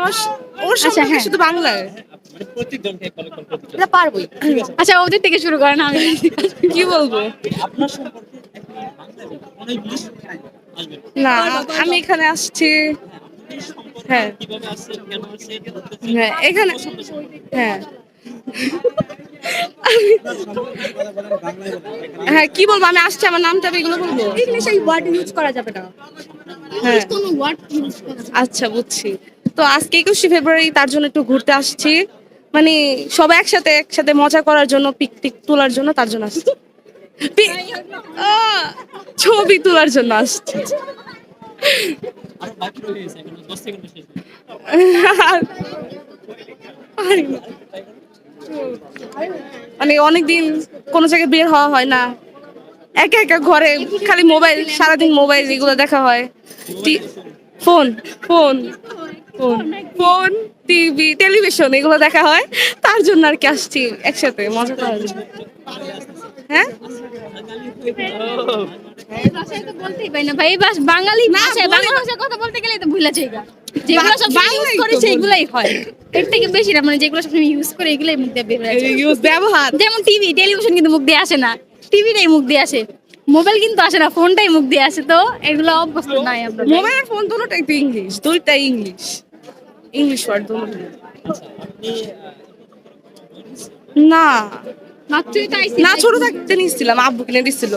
আমার ওর আচ্ছা, সম্পর্কে হ্যাঁ। শুধু বাংলায়। এটা পারবোই। আচ্ছা ওদের থেকে শুরু করেন আমি। কি বলব? না। আমি এখানে আসছি। হ্যাঁ। হ্যাঁ এখানে হ্যাঁ। হ্যাঁ কি বলব? আমি আসছি আমার নামটা আমি এগুলো বলব? ইংলিশে ওয়ার্ড ইউজ করা যাবে না। হ্যাঁ। কোনো ওয়ার্ড ইউজ করা যাবে আচ্ছা বুঝছি। তো আজকে একুশে ফেব্রুয়ারি, তার জন্য একটু ঘুরতে আসছি। মানে সবাই একসাথে একসাথে মজা করার জন্য পিক টিক তোলার জন্য, তার জন্য আসছি। ছবি তোলার জন্য আসছি। মানে অনেকদিন কোনো জায়গায় বের হওয়া হয় না। একা একা ঘরে, খালি মোবাইল, সারাদিন মোবাইল, এগুলো দেখা হয়। Phone phone. Phone TV television এগুলো দেখা হয়। তার জন্য আর কি আসছি একসাথে মজা করার জন্য। হ্যাঁ? বাঙালি ভাষায় বাংলা ভাষায় কথা বলতে গেলে তো ভুলে যাই যেগুলো সব বাংলাই ইউজ করি সেইগুলাই হয়। এর থেকে বেশি না মানে যেগুলো সব ইউজ করে এগুলাই মুখ দিয়ে বের ইউজ ব্যবহার। যেমন টিভি টেলিভিশন কিন্তু মুখ দিয়ে আসে না। টিভিটাই মুখ দিয়ে আসে। মোবাইল কিন্তু আসে না ফোনটাই মুখ দিয়ে আসে। তো এগুলো অভ্যস্ত নাই আমরা। মোবাইল আর ফোন দুটোটাই তো ইংলিশ দুইটাই ইংলিশ ইংলিশ ওয়ার্ড না। না ছোট থাকতে নিয়েছিলাম আব্বু কিনে দিছিল।